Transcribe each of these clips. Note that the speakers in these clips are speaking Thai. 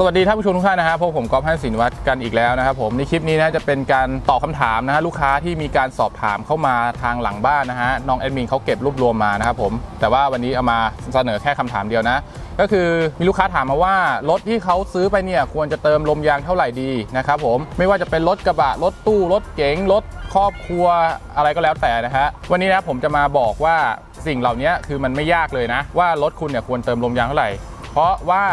สวัสดีท่านผู้ชมทุกท่านนะครับพบผมกอล์ฟให้สินวัตรกันอีกแล้วนะครับผมในคลิปนี้นะจะเป็นการตอบคำถามนะฮะลูกค้าที่มีการสอบถามเข้ามาทางหลังบ้านนะฮะน้องแอดมินเขาเก็บรวบรวมมานะครับผมแต่ว่าวันนี้เอามาเสนอแค่คำถามเดียวนะ ก็คือมีลูกค้าถามมาว่ารถที่เขาซื้อไปเนี่ยควรจะเติมลมยางเท่าไหร่ดีนะครับผมไม่ว่าจะเป็นรถกระบะรถตู้รถเก๋งรถครอบครัวอะไรก็แล้วแต่นะฮะวันนี้นะผมจะมาบอกว่าสิ่งเหล่านี้คือมันไม่ยากเลยนะ ว่ารถคุณเนี่ยควรเติมลมยางเท่าไหร่ เพราะว่า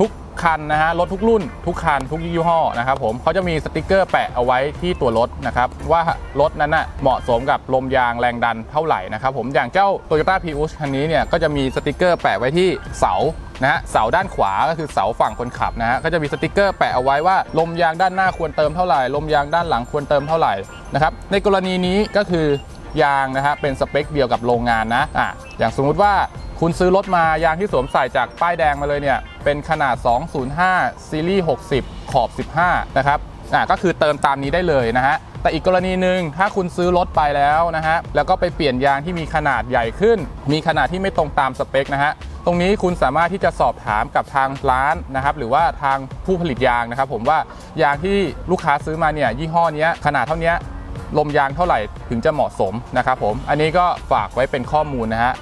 ทุกคันนะฮะรถทุกรุ่น ทุกคันทุกยี่ห้อนะครับผมเขาจะมีสติกเกอร์แปะเอาไว้ที่ตัวรถนะครับว่ารถนั้นน่ะเหมาะสมกับลมยางแรงดันเท่าไหร่นะครับผมอย่างเจ้า Toyota p r i u s คันนี้เนี่ยก็จะมีสติกเกอร์แปะไว้ที่เสานะฮะเสาด้านขวาก็คือเสาฝั่งคนขับนะฮะก็จะมีสติกเกอร์แปะเอาไว้ว่าลมยางด้านหน้าควรเติมเท่าไหร่ลมยางด้านหลังควรเติมเท่าไหร่นะครับในกรณีนี้ก็คือยางนะฮะเป็นสเปคเดียวกับโรงงานนะอะอย่างสมมุติว่า คุณซื้อรถมายางที่สวมใส่จากป้ายแดงมาเลยเนี่ย เป็นขนาด 205 ซีรีส์ 60 ขอบ 15 นะครับอะก็คือเติมตามนี้ได้เลยนะฮะ แต่อีกกรณีหนึ่งถ้าคุณซื้อรถไปแล้วนะฮะ แล้วก็ไปเปลี่ยนยางที่มีขนาดใหญ่ขึ้น มีขนาดที่ไม่ตรงตามสเปคนะฮะตรงนี้คุณสามารถที่จะสอบถามกับทางร้านนะครับหรือว่าทางผู้ผลิตยางนะครับ ผมว่ายางที่ลูกค้าซื้อมาเนี่ยยี่ห้อนี้ขนาดเท่านี้ลมยางเท่าไหร่ถึงจะเหมาะสมนะครับผมอันนี้ก็ฝากไว้เป็นข้อมูลนะฮะ